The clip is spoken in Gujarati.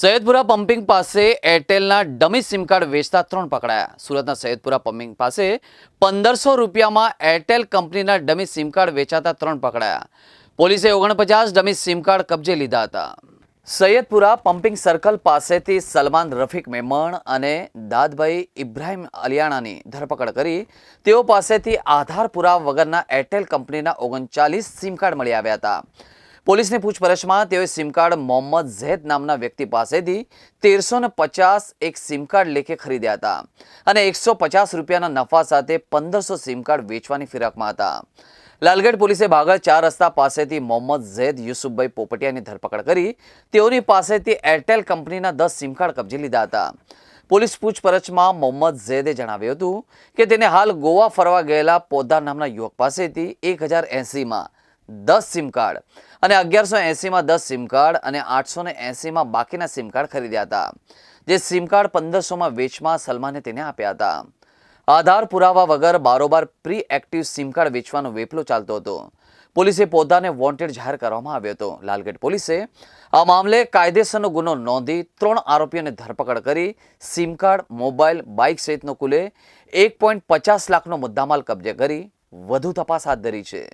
સૈયદપુરા પમ્પિંગ પાસે એરટેલના ડમી સિમ કાર્ડ વેચતા ત્રણ પકડાયા. સુરતના સૈયદપુરા પમ્પિંગ પાસે પંદરસો રૂપિયામાં એરટેલ કંપનીના ડમી સિમ કાર્ડ વેચાતા ત્રણ પકડાયા. પોલીસે ઓગણપચાસ ડમી સિમ કાર્ડ કબજે લીધા હતા. સૈયદપુરા પમ્પિંગ સર્કલ પાસેથી સલમાન રફીક મેમણ અને દાદભાઈ ઇબ્રાહિમ અલિયાણાની ધરપકડ કરી તેઓ પાસેથી આધાર પુરાવા વગરના એરટેલ કંપનીના ઓગણચાલીસ સિમ કાર્ડ મળી આવ્યા હતા. પોલીસની પૂછપરછમાં તેઓએ સિમકાર્ડ મોહમ્મદ ઝેદ નામના વ્યક્તિ પાસેથી તેરસો પચાસ એક સિમકાર્ડ લેખે ખરીદ્યા હતા અને એકસો પચાસ રૂપિયાના નફા સાથે પંદરસો સિમકાર્ડ વેચવાની ફિરાકમાં હતા. લાલગઢ પોલીસે ભાગળ ચાર રસ્તા પાસેથી મોહમ્મદ ઝૈદ, યુસુફભાઈ પોપટિયાની ધરપકડ કરી તેઓની પાસેથી એરટેલ કંપનીના દસ સિમ કાર્ડ કબજે લીધા હતા. પોલીસ પૂછપરછમાં મોહમ્મદ ઝૈદે જણાવ્યું હતું કે તેને હાલ ગોવા ફરવા ગયેલા પોદાર નામના યુવક પાસેથી એક હજાર એંસીમાં દસ સિમ કાર્ડ. અને અગિયારસો એંસીમાં દસ સિમ કાર્ડ અને આઠસો ને એંસીમાં બાકીના સિમ કાર્ડ ખરીદ્યા હતા. જે સિમ કાર્ડ પંદરસોમાં વેચમાં સલમાને તેને આપ્યા હતા. આધાર પુરાવા વગર બારોબાર પ્રી એક્ટિવ સિમ કાર્ડ વેચવાનો વેપલો ચાલતો હતો. પોલીસે પોતાને વોન્ટેડ જાહેર કરવામાં આવ્યો હતો. લાલગેટ પોલીસે આ મામલે કાયદેસરનો ગુનો નોંધી ત્રણ આરોપીઓને ધરપકડ કરી સિમ કાર્ડ, મોબાઈલ, બાઇક સહિતનો કુલે એક પોઈન્ટ પચાસ લાખનો મુદ્દામાલ કબજે કરી વધુ તપાસ હાથ ધરી છે.